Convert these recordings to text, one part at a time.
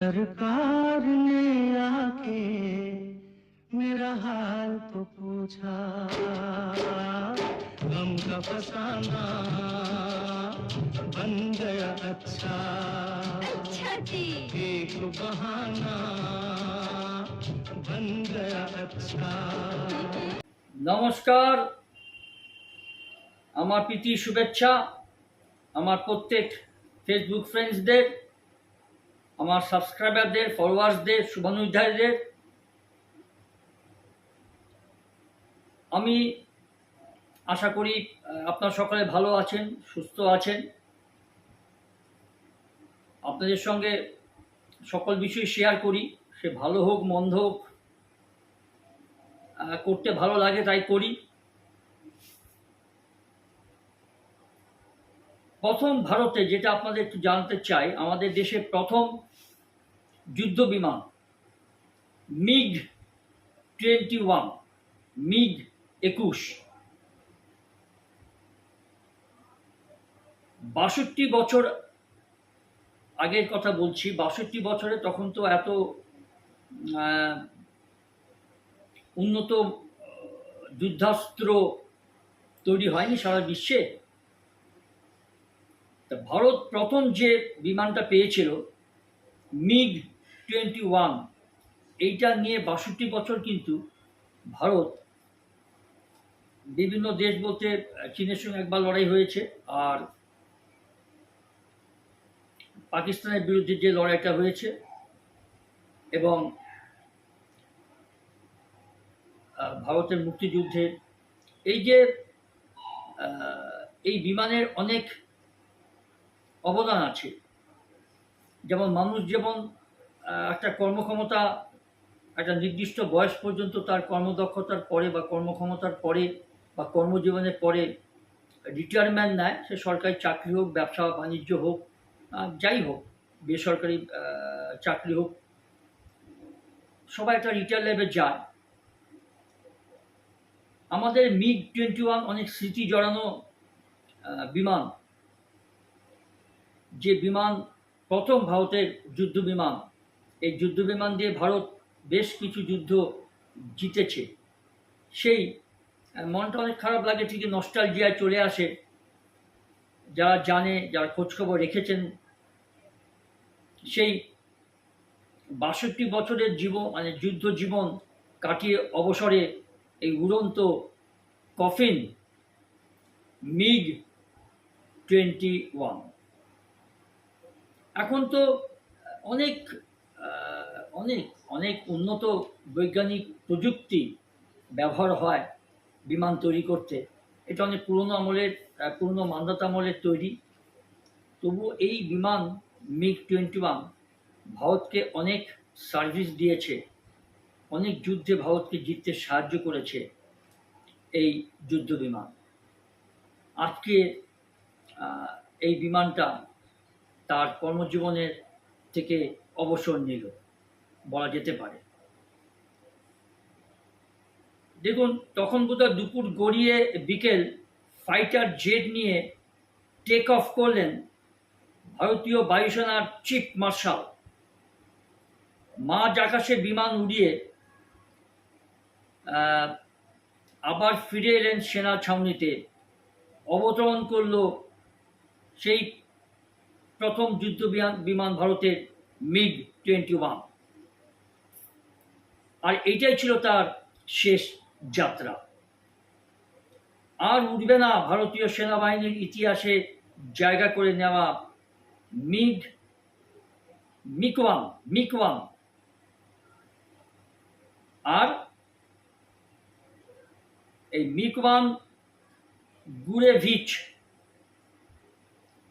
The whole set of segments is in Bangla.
सरकार ने आके मेरा हाल तो पूछा गम का फसाना बन गया अच्छा अच्छा जी एक बहाना बन गया अच्छा নমস্কার আমার প্রীতি শুভেচ্ছা আমার প্রত্যেক ফেসবুক ফ্রেন্ডসদের আমার সাবস্ক্রাইবারদের, ফলোয়ার্সদের, শুভানুধ্যায়ীদের। আমি আশা করি আপনার সকলে ভালো আছেন, সুস্থ আছেন। আপনাদের সঙ্গে সকল বিষয় শেয়ার করি, সে ভালো হোক, মন্দ হোক করতে ভালো লাগে তাই করি। প্রথম ভারতে যেটা আপনাদের একটু জানতে চাই, আমাদের দেশে প্রথম যুদ্ধ বিমান, মিগ টোয়েন্টি ওয়ান, মিগ একুশ। বাষট্টি বছর আগের কথা বলছি, বাষট্টি বছরে তখন তো এত উন্নত যুদ্ধাস্ত্র তৈরি হয়নি সারা বিশ্বে। ভারত প্রথম যে বিমানটা পেয়েছিল, মিগ টোয়েন্টি ওয়ান, এইটা নিয়ে বাষট্টি বছর কিন্তু ভারত বিভিন্ন দেশ বলতে চীনের সঙ্গে একবার লড়াই হয়েছে আর পাকিস্তানের বিরুদ্ধে যে লড়াইটা হয়েছে এবং ভারতের মুক্তিযুদ্ধের এই যে এই বিমানের অনেক অবদান আছে। যেমন মানুষ যেমন একটা কর্মক্ষমতা, একটা নির্দিষ্ট বয়স পর্যন্ত তার কর্মদক্ষতার পরে বা কর্মক্ষমতার পরে বা কর্মজীবনের পরে রিটায়ারমেন্ট নেয়, সে সরকারি চাকরি হোক, ব্যবসা বাণিজ্য হোক যাই হোক, বেসরকারি চাকরি হোক, সবাই একটা রিটায়ার লেভে যায়। আমাদের মিগ টোয়েন্টি ওয়ান অনেক স্মৃতি জড়ানো বিমান। যে বিমান, প্রথম ভারতের যুদ্ধ বিমান, এই যুদ্ধ বিমান দিয়ে ভারত বেশ কিছু যুদ্ধ জিতেছে। সেই, মনটা অনেক খারাপ লাগে, ঠিকই নস্টালজিয়ায় চলে আসে। যারা জানে, যারা খোঁজখবর রেখেছেন, সেই বাষট্টি বছরের জীবন মানে যুদ্ধ জীবন কাটিয়ে অবসরে এই উড়ন্ত কফিন, মিগ টোয়েন্টি ওয়ান। এখন তো অনেক অনেক অনেক উন্নত বৈজ্ঞানিক প্রযুক্তি ব্যবহার হয় বিমান তৈরি করতে। এটা অনেক পুরনো আমলের পুরনো মান্দাতা আমলের তৈরি। তবু এই বিমান মিগ টোয়েন্টি ওয়ান ভারতকে অনেক সার্ভিস দিয়েছে, অনেক যুদ্ধে ভারতকে জিততে সাহায্য করেছে এই যুদ্ধ বিমান। আজকে এই বিমানটা তার কর্মজীবনের থেকে অবসর নিল। বলা যেতে পারে। দেখুন, তখন বোধহয় দুপুর গড়িয়ে বিকেল ফাইটার জেট নিয়ে টেক অফ করলেন ভারতীয় বায়ুসেনার চিফ মার্শাল। মাঝ আকাশে বিমান উড়িয়ে আবার ফিরে এলেন সেনা ছাউনিতে। অবতরণ করল সেই প্রথম যুদ্ধ বিমান- ভারতের মিগ টোয়েন্টি ওয়ান। আর এইটাই ছিল তার শেষ যাত্রা। আর উঠবে না ভারতীয় সেনাবাহিনীর ইতিহাসে জায়গা করে নেওয়া মিগ মিকওয়ান মিকওয়ান আর এই Mikoyan Gurevich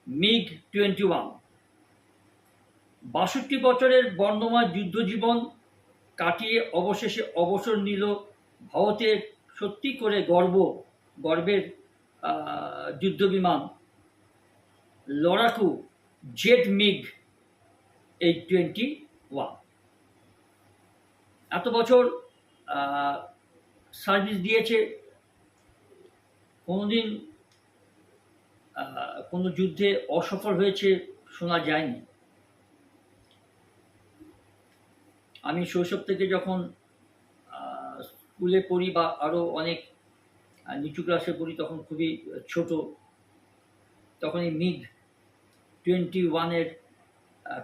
MiG twenty one. বাষট্টি বছরের বর্ণময় যুদ্ধজীবন কাটিয়ে অবশেষে অবসর নিল ভারতের সত্যি করে গর্ব, গর্বের যুদ্ধবিমান। লড়াকু jet MiG eight twenty one. এত বছর সার্ভিস দিয়েছে, কোনোদিন কোনো যুদ্ধে অসফল হয়েছে শোনা যায়নি। আমি শৈশব থেকে যখন স্কুলে পড়ি বা আরও অনেক নিচু ক্লাসে পড়ি তখন খুবই ছোট, তখন এই মিগ টোয়েন্টি ওয়ানের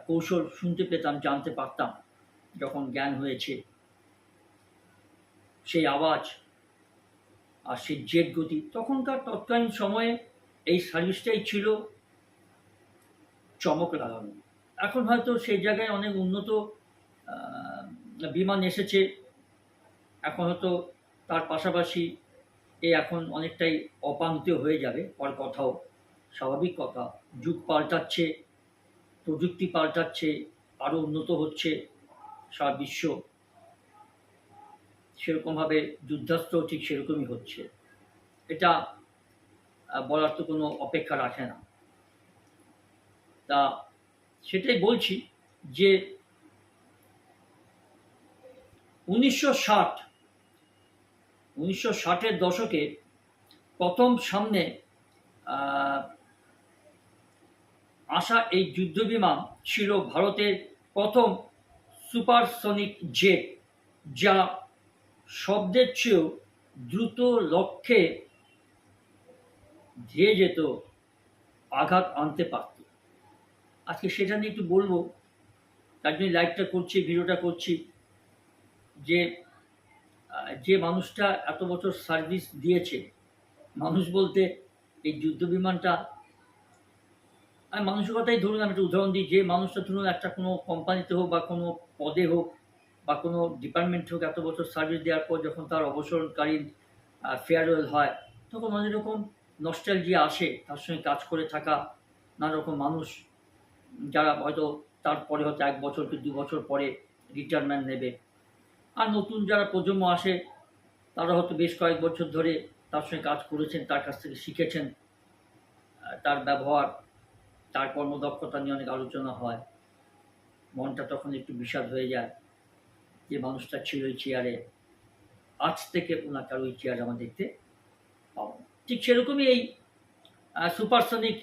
কৌশল শুনতে পেতাম, জানতে পারতাম যখন জ্ঞান হয়েছে। সেই আওয়াজ আর সেই জেট গতি তখনকার তৎকালীন সময়ে এই সার্ভিসটাই ছিল চমক লাগানো। এখন হয়তো সেই জায়গায় অনেক উন্নত বিমান এসেছে। এখন হয়তো তার পাশাপাশি এ এখন অনেকটাই অপাঙ্ক্তীয় হয়ে যাবে। পর কথাও, স্বাভাবিক কথা। যুগ পাল্টাচ্ছে, প্রযুক্তি পাল্টাচ্ছে আরও উন্নত হচ্ছে সারা বিশ্ব। সেরকমভাবে যুদ্ধাস্ত্র ঠিক সেরকমই হচ্ছে। এটা বলার তো কোনো অপেক্ষা রাখে না। তা সেটাই বলছি যে উনিশশো ষাট, উনিশশো ষাটের দশকে প্রথম সামনে আসা এই যুদ্ধবিমান ছিল ভারতের প্রথম সুপারসনিক জেট, যা শব্দের চেয়েও দ্রুত লক্ষ্যে ধেয়ে যেত, আঘাত আনতে পারত। আজকে সেটা নিয়ে একটু বলব, তার জন্য লাইভটা করছি, ভিডিওটা করছি, যে যে মানুষটা এত বছর সার্ভিস দিয়েছে, মানুষ বলতে এই যুদ্ধ বিমানটা আমি মানুষের কথাই ধরুন, আমি একটা উদাহরণ দিই, যে মানুষটা ধরুন একটা কোনো কোম্পানিতে হোক বা কোনো পদে হোক বা কোনো ডিপার্টমেন্ট হোক এত বছর সার্ভিস দেওয়ার পর যখন তার অবসরকালীন ফেয়ারওয়েল হয়, তখন অনেক রকম নস্টালজিয়া আসে, তার সঙ্গে কাজ করে থাকা নানা রকম মানুষ, যারা হয়তো তারপরে হয়তো এক বছর কি দু বছর পরে রিটায়ারমেন্ট নেবে। আর নতুন যারা প্রজন্ম আসে, তারা হয়তো বেশ কয়েক বছর ধরে তার সঙ্গে কাজ করেছেন, তার কাছ থেকে শিখেছেন তার ব্যবহার, তার কর্মদক্ষতা নিয়ে অনেক আলোচনা হয়। মনটা তখন একটু বিষাদ হয়ে যায় যে মানুষটা ছিল ওই চেয়ারে আজ থেকে ওনাকে আর ওই চেয়ার আমরা দেখতে পাবো না। ঠিক সেরকমই এই সুপারসনিক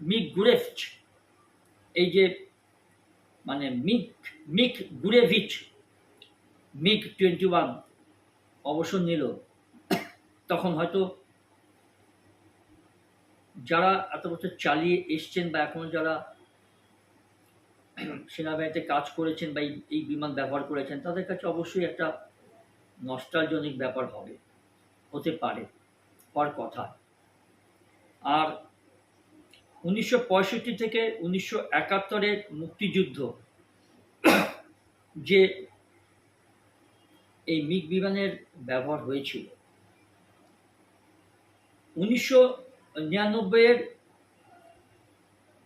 মিক গুরেফচ এই যে মানে Mick Mick Gurevich Mick twenty one অবসর নিল, তখন হয়তো যারা এত বছর চালিয়ে এসছেন বা এখনও যারা সেনাবাহিনীতে কাজ করেছেন বা এই- এই বিমান ব্যবহার করেছেন, তাদের কাছে অবশ্যই একটা নস্টালজনিক ব্যাপার হবে, হতে পারে। হওয়ার কথা। আর উনিশশো পঁয়ষট্টি থেকে উনিশশো একাত্তরের মুক্তিযুদ্ধ, যে এই মিগ বিমানের ব্যবহার হয়েছিল। উনিশশো নিরানব্বইয়ের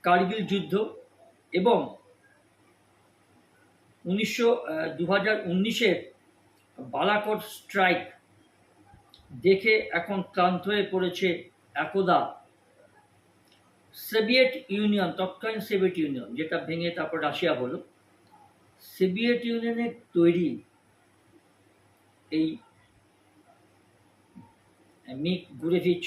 কার্গিল যুদ্ধ এবং উনিশশো দু হাজার উনিশের বালাকোট স্ট্রাইক দেখে এখন ক্লান্ত হয়ে পড়েছে একদা সোভিয়েত ইউনিয়ন, তৎকালীন সোভিয়েত ইউনিয়ন, যেটা ভেঙে তারপর রাশিয়া হলো। সোভিয়েত ইউনিয়নের তৈরি এই মিক গুরেভিচ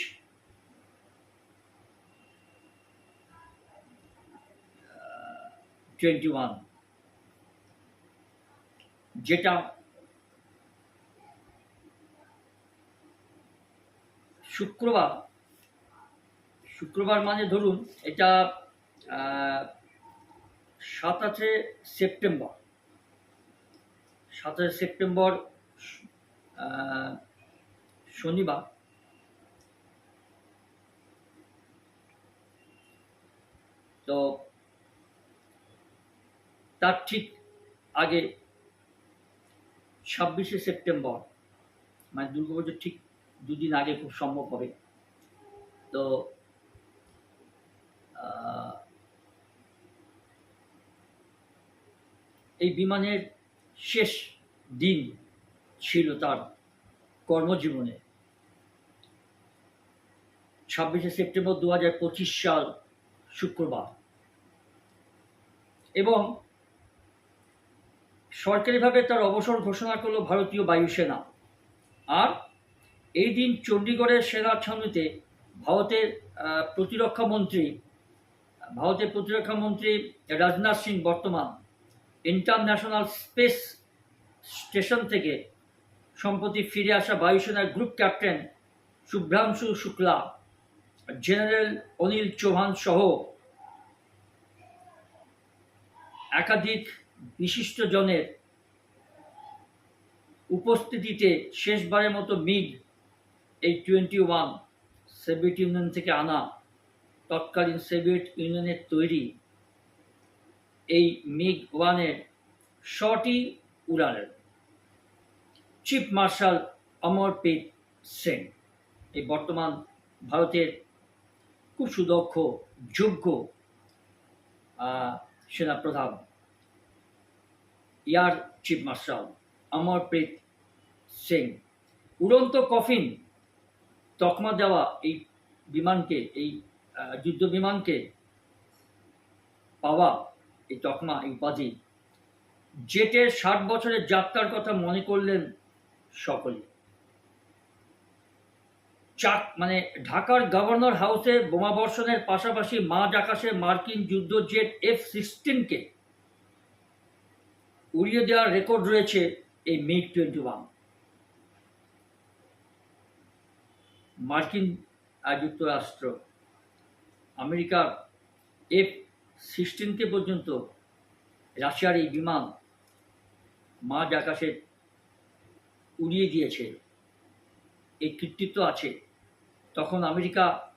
টোয়েন্টি ওয়ান যেটা শুক্রবার। শুক্রবার মানে ধরুন এটা সাতাশে সেপ্টেম্বর। সাতাশে সেপ্টেম্বর শনিবার। তো তার ঠিক আগে ছাব্বিশে সেপ্টেম্বর মানে দুর্গাপুজোর ঠিক দুদিন আগে খুব সম্ভব হবে। তো এই বিমানের শেষ দিন ছিল তার কর্মজীবনে। ছাব্বিশে সেপ্টেম্বর দু সাল, শুক্রবার। এবং সরকারিভাবে তার অবসর ঘোষণা করল ভারতীয় বায়ুসেনা। আর এই দিন চণ্ডীগড়ের সেনা ছাউনিতে ভারতের প্রতিরক্ষা মন্ত্রী, ভারতের প্রতিরক্ষা মন্ত্রী রাজনাথ সিং বর্তমান ইন্টারন্যাশনাল স্পেস স্টেশন থেকে সম্প্রতি ফিরে আসা বায়ুসেনার group captain Shubhanshu Shukla, general Anil Chauhan সহ একাধিক বিশিষ্টজনের উপস্থিতিতে শেষবারের মতো মিগ এই টোয়েন্টি ওয়ান সোভিয়েত ইউনিয়ন থেকে আনা তৎকালীন সোভিয়েত ইউনিয়নের তৈরি এই মিগ ওয়ানের শটি উড়ালেন চিফ মার্শাল অমরপ্রীত সেন। এই বর্তমান ভারতের খুব সুদক্ষ, যোগ্য সেনাপ্রধান। Air chief marshal Amarpreet Singh উড়ন্ত কফিন তকমা দেওয়া এই বিমানকে, এই যুদ্ধ বিমানকে পাওয়া এই তকমা, এই উপাধি। জেটের ষাট বছরের যাত্রার কথা মনে করলেন সকলে। চাক মানে ঢাকার গভর্নর হাউসে বোমাবর্ষণের পাশাপাশি মাঝ আকাশে মার্কিন যুদ্ধ জেট এফ সিক্সটিনকে উড়িয়ে দেওয়ার রেকর্ড রয়েছে এই মিগ টোয়েন্টি ওয়ান। মার্কিন যুক্তরাষ্ট্র। আমেরিকার এফ সিক্সটিনকে পর্যন্ত রাশিয়ার এই বিমান মাঝ আকাশে উড়িয়ে দিয়েছে। এই কৃতিত্ব আছে। তখন আমেরিকা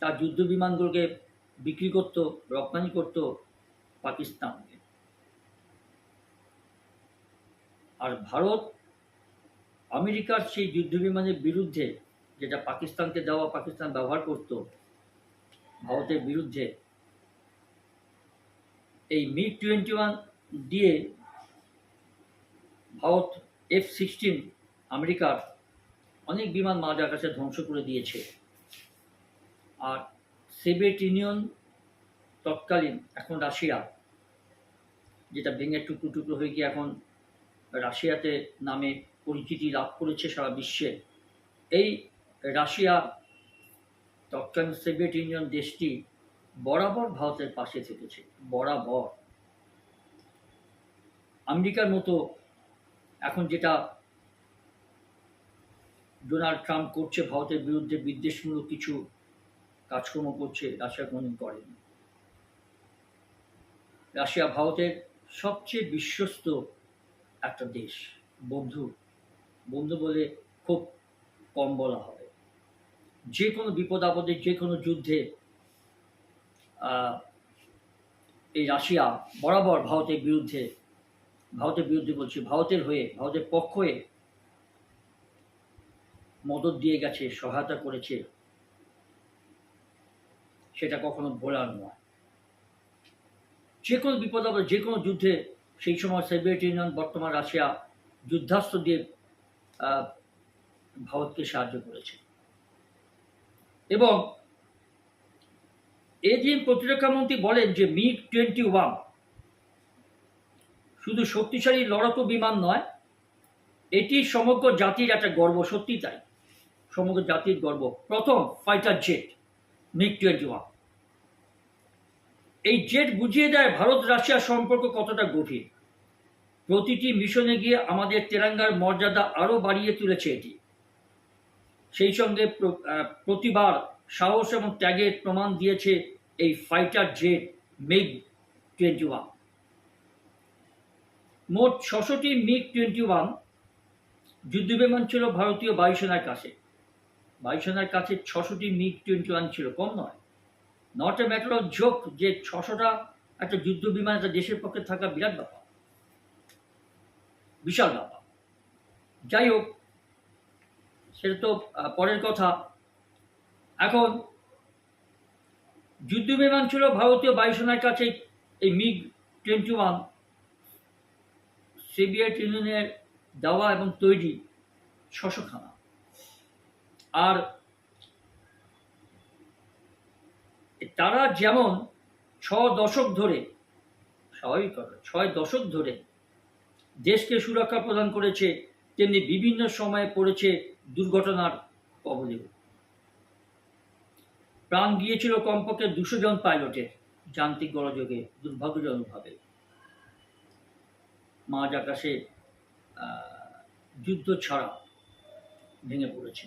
তার যুদ্ধ বিমানগুলোকে বিক্রি করত, রপ্তানি করত পাকিস্তানকে। আর ভারত আমেরিকার সেই যুদ্ধ বিমানের বিরুদ্ধে যেটা পাকিস্তানকে দেওয়া, পাকিস্তান ব্যবহার করত, ভারতের বিরুদ্ধে, এই মিগ টোয়েন্টি ওয়ান দিয়ে ভারত এফ সিক্সটিন আমেরিকার অনেক বিমান মাঝ আকাশে ধ্বংস করে দিয়েছে। আর সোভিয়েত ইউনিয়ন তৎকালীন, এখন রাশিয়া, যেটা ভেঙে টুকরো টুকরো হয়ে গিয়ে এখন রাশিয়াতে নামে পরিচিতি লাভ করেছে সারা বিশ্বে। এই রাশিয়া, তৎকালীন সোভিয়েত ইউনিয়ন দেশটি বরাবর ভারতের পাশে থেকেছে, বরাবর। আমেরিকার মতো এখন যেটা ডোনাল্ড ট্রাম্প করছে, ভারতের বিরুদ্ধে বিদ্বেষমূলক কিছু কাজকর্ম করছে, রাশিয়া কোনোদিন করেনি। রাশিয়া ভারতের সবচেয়ে বিশ্বস্ত একটা দেশ, বন্ধু। বন্ধু বলে খুব কম বলা হবে যে কোনো বিপদ আপদে যে কোনো যুদ্ধে এই রাশিয়া বরাবর ভারতের বিরুদ্ধে ভারতের বিরুদ্ধে বলছি, ভারতের হয়ে, ভারতের পক্ষ হয়ে মদত দিয়ে গেছে, সহায়তা করেছে, সেটা কখনো ভোলার নয়। যে কোনো বিপদ আপদ যে কোনো যুদ্ধে, সেই সময় সোভিয়েত ইউনিয়ন, বর্তমান রাশিয়া যুদ্ধাস্ত্র দিয়ে ভারতকে সাহায্য করেছে। এবং এদিন প্রতিরক্ষামন্ত্রী বলেন যে মিগ টোয়েন্টি ওয়ান, শুধু শক্তিশালী লড়াকু বিমান নয়, এটি সমগ্র জাতির একটা গর্ব সত্যি তাই। সমগ্র জাতির গর্ব। প্রথম fighter jet, MiG twenty one. এই জেট বুঝিয়ে দেয় ভারত রাশিয়ার সম্পর্ক কতটা গভীর। প্রতিটি মিশনে গিয়ে আমাদের তেরাঙ্গার মর্যাদা আরও বাড়িয়ে তুলেছে এটি। সেই সঙ্গে প্র- প্রতিবার সাহস এবং ত্যাগের প্রমাণ দিয়েছে এই fighter jet MiG twenty one মোট ছশোটি মিগ টোয়েন্টি ওয়ান যুদ্ধবিমান ছিল ভারতীয় বায়ুসেনার কাছে। বায়ুসেনার কাছে ছশোটি মিগ টোয়েন্টি ওয়ান ছিল, কম নয়। Not a matter of joke যে ছশোটা একটা যুদ্ধ বিমান একটা দেশের পক্ষে থাকা বিরাট ব্যাপার। বিশাল ব্যাপার। যাই হোক সেটা তো পরের কথা। এখন, যুদ্ধ বিমান ছিল ভারতীয় বায়ুসেনার কাছে এই মিগ টোয়েন্টি ওয়ান সোভিয়েত ইউনিয়নের দেওয়া এবং তৈরি ছশো খানা আর তারা যেমন ছ দশক ধরে, স্বাভাবিক কথা, ছয় দশক ধরে দেশকে সুরক্ষা প্রদান করেছে, তেমনি বিভিন্ন সময়ে পড়েছে দুর্ঘটনার কবলেও প্রাণ গিয়েছিল কমপক্ষে দুশো জন পাইলটের। যান্ত্রিক গড়যোগে দুর্ভাগ্যজনকভাবে। মাঝ আকাশে যুদ্ধ ছাড়া ভেঙে পড়েছে।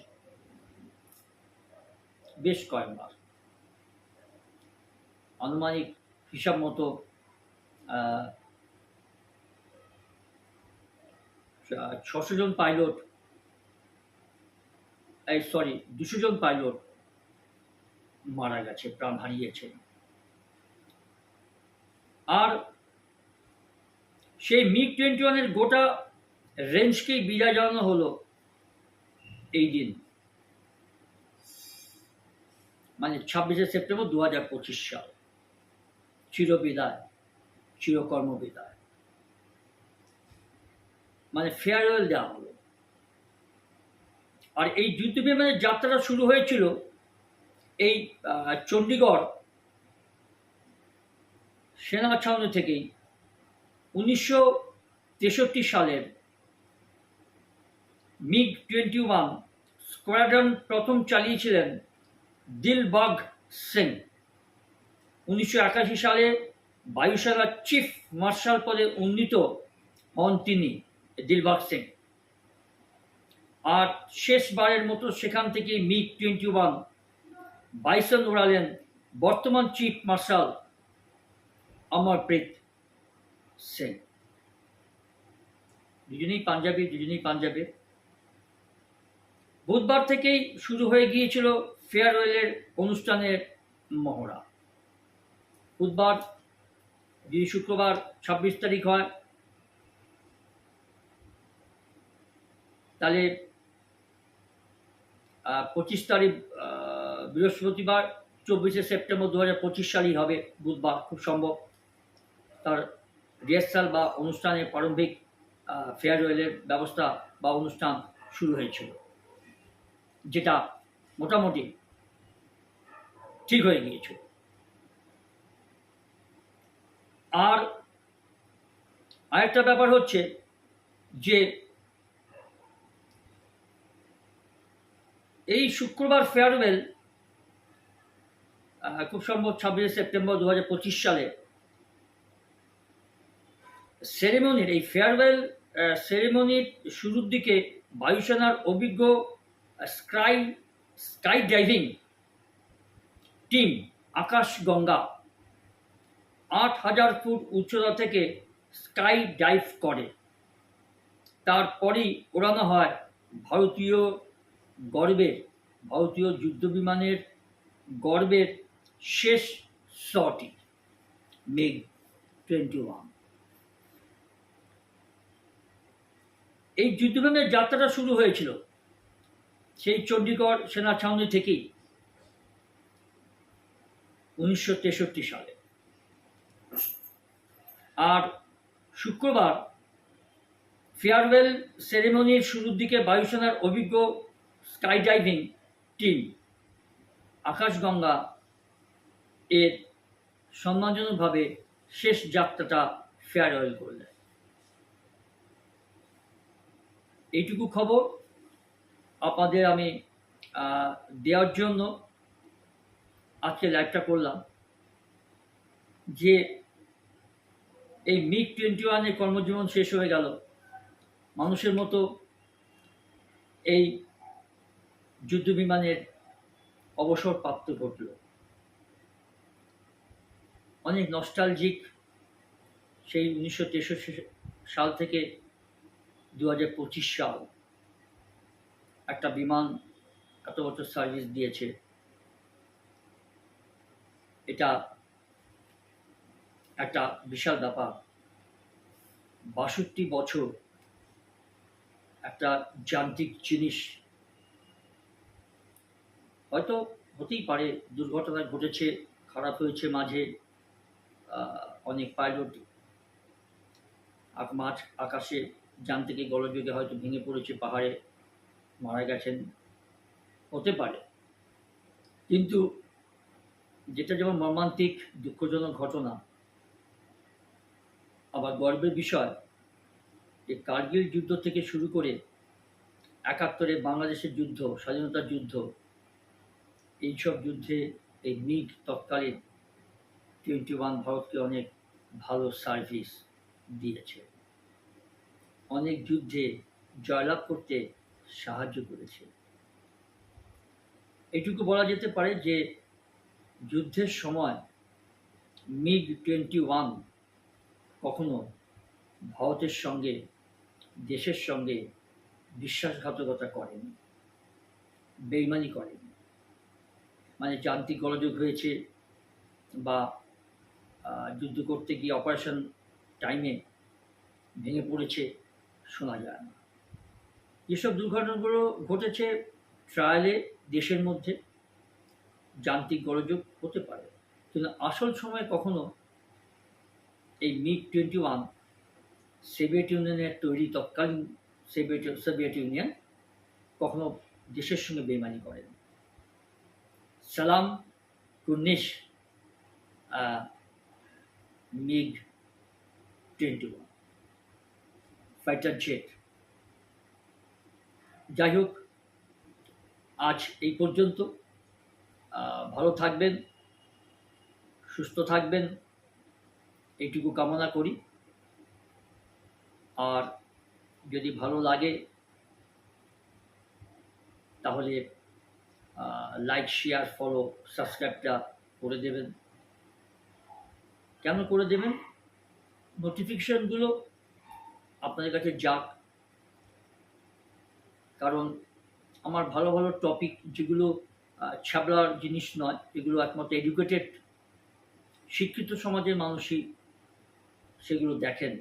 বেশ কয়েকবার। আনুমানিক হিসাব মতো ছশো জন পাইলট এই সরি দুশো জন পাইলট মারা গেছে, প্রাণ হারিয়েছে। আর সেই মিগ টোয়েন্টি ওয়ানের গোটা রেঞ্জকেই বিদায় জানানো হলো এই দিন। মানে ছাব্বিশে সেপ্টেম্বর দু হাজার পঁচিশ সাল। চিরবিদায়, চিরকর্মবিদায়। মানে ফেয়ারওয়েল দেওয়া হলো। আর এই যুদ্ধ বিমানের যাত্রাটা শুরু হয়েছিল এই চণ্ডীগড় সেনা ছাউনি থেকেই উনিশশো তেষট্টি সালের মিগ টোয়েন্টি ওয়ান স্কোয়াড্রন প্রথম চালিয়েছিলেন দিলবাগ সিং উনিশশো একাশি সালে বায়ুসেনার চিফ মার্শাল পদে উন্নীত হন তিনি দিলবাগ সিং আর শেষবারের মতো সেখান থেকে মিগ টোয়েন্টি ওয়ান, বাইসন উড়ালেন বর্তমান চিফ মার্শাল অমরপ্রীত সেন। দুজনেই পাঞ্জাবি দুজনেই পাঞ্জাবি। বুধবার থেকেই শুরু হয়ে গিয়েছিল ফেয়ারওয়েলের অনুষ্ঠানের মহড়া। বুধবার যদি শুক্রবার ছাব্বিশ তারিখ হয়, তাহলে পঁচিশ তারিখ বৃহস্পতিবার, চব্বিশে সেপ্টেম্বর দু হাজার পঁচিশ সালই হবে, বুধবার, খুব সম্ভব। তার রিহার্সাল বা অনুষ্ঠানের প্রারম্ভিক ফেয়ারওয়েলের ব্যবস্থা বা অনুষ্ঠান শুরু হয়েছিল, যেটা মোটামুটি ঠিক হয়ে গিয়েছিল। আর আরেকটা ব্যাপার হচ্ছে যে এই শুক্রবার ফেয়ারওয়েল খুব সম্ভব ছাব্বিশে সেপ্টেম্বর দু হাজার পঁচিশ সালে সেরেমনির, এই ফেয়ারওয়েল সেরেমনির শুরুর দিকে বায়ুসেনার অভিজ্ঞ sky sky driving team Akash Ganga আট হাজার ফুট উচ্চতা থেকে স্কাই ডাইভ করে। তারপরেই ওড়ানো হয় ভারতীয় গর্বের ভারতীয় যুদ্ধবিমানের গর্বের শেষ শটি মেঘ টোয়েন্টি ওয়ান। এই যুদ্ধবিমানের যাত্রাটা শুরু হয়েছিল সেই চণ্ডীগড় সেনা ছাউনি থেকেই, উনিশশো তেষট্টি সালে। আর শুক্রবার ফেয়ারওয়েল সেরেমনির শুরুর দিকে বায়ুসেনার অভিজ্ঞ স্কাই ডাইভিং টিম আকাশগঙ্গা এর সম্মানজনকভাবে শেষ যাত্রাটা ফেয়ারওয়েল করলেন এইটুকু খবর আপনাদের আমি দেওয়ার জন্য আজকে লাইভটা করলাম। যে এই মিগ টোয়েন্টি ওয়ানের কর্মজীবন শেষ হয়ে গেল। মানুষের মতো এই যুদ্ধ বিমানের অবসর প্রাপ্ত ঘটল। অনেক নস্টালজিক সেই উনিশশো তেষট্টি সাল থেকে দু হাজার পঁচিশ সাল একটা বিমান এত বছর সার্ভিস দিয়েছে। এটা একটা বিশাল ব্যাপার। বাষট্টি বছর একটা যান্ত্রিক জিনিস হয়তো হতেই পারে, দুর্ঘটনা ঘটেছে, খারাপ হয়েছে মাঝে অনেক পাইলট মাঠ আকাশে যান থেকে গলযোগে হয়তো ভেঙে পড়েছে পাহাড়ে, মারা গেছেন, হতে পারে। কিন্তু যেটা যেমন মর্মান্তিক, দুঃখজনক ঘটনা, আবার গর্বের বিষয়, যে কার্গিল যুদ্ধ থেকে শুরু করে একাত্তরে বাংলাদেশের যুদ্ধ, স্বাধীনতার যুদ্ধ এইসব যুদ্ধে এই মিগ তৎকালীন টোয়েন্টি ওয়ান ভারতকে অনেক ভালো সার্ভিস দিয়েছে। অনেক যুদ্ধে জয়লাভ করতে সাহায্য করেছে। এটুকু বলা যেতে পারে যে, যুদ্ধের সময় মিগ টোয়েন্টি ওয়ান কখনো ভারতের সঙ্গে, দেশের সঙ্গে বিশ্বাসঘাতকতা করেনি, বেইমানি করেনি। মানে যান্ত্রিক গোলযোগ হয়েছে বা যুদ্ধ করতে গিয়ে অপারেশন টাইমে ভেঙে পড়েছে, শোনা যায় না। যেসব দুর্ঘটনাগুলো ঘটেছে ট্রায়ালে দেশের মধ্যে। যান্ত্রিক গোলযোগ হতে পারে। কিন্তু আসল সময় কখনো এই মিগ টোয়েন্টি ওয়ান সোভিয়েত ইউনিয়নের তৈরি তৎকালীন সোভিয়েত সোভিয়েত ইউনিয়ন কখনো দেশের সঙ্গে বেমানি করেন। সালাম কুর্নিশ MiG twenty one, fighter jet. যাই হোক, আজ এই পর্যন্ত। ভালো থাকবেন, সুস্থ থাকবেন, এইটুকু কামনা করি। আর যদি ভালো লাগে, তাহলে লাইক শেয়ার ফলো সাবস্ক্রাইবটা করে দেবেন। কেন করে দেবেন? নোটিফিকেশানগুলো আপনাদের কাছে যাক। কারণ আমার ভালো ভালো টপিক যেগুলো আহ, ছ্যাবলার জিনিস নয় এগুলো একমাত্র এডুকেটেড শিক্ষিত সমাজের মানুষই সেগুলো দেখেন।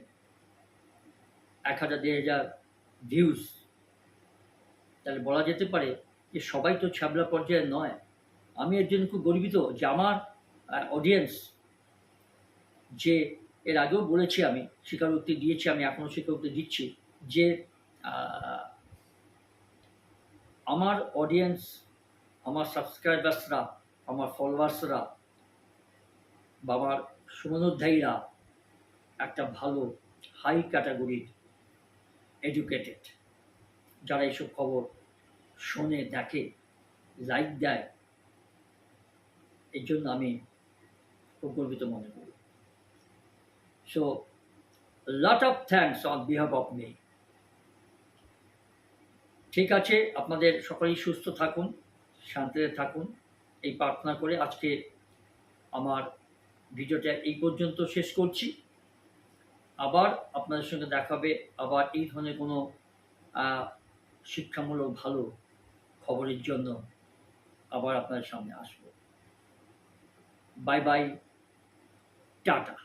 এক হাজার দেড় হাজার ভিউজ তাহলে বলা যেতে পারে যে সবাই তো ছ্যাবলা পর্যায়ে নয়। আমি এর জন্য খুব গর্বিত যে আমার অডিয়েন্স যে এর আগেও বলেছি আমি, স্বীকারোক্তি দিয়েছি আমি, এখনও স্বীকারোক্তি দিচ্ছি যে আমার অডিয়েন্স আমার সাবস্ক্রাইবার্সরা আমার ফলোয়ার্সরা বা আমার সুমনোধ্যায়ীরা একটা ভালো হাই ক্যাটাগরির এডুকেটেড যারা এইসব খবর শোনে, দেখে লাইক দেয় এর জন্য আমি খুব গর্বিত মনে করি। So lot of thanks on behalf of me ঠিক আছে, আপনাদের সকলেই সুস্থ থাকুন, শান্তিতে থাকুন। এই প্রার্থনা করে আজকে আমার ভিডিওটা এই পর্যন্ত শেষ করছি। আবার আপনাদের সঙ্গে দেখাবে আবার এই ধরনের কোনো শিক্ষামূলক ভালো খবরের জন্য আবার আপনার সামনে আসব। Bye bye tata.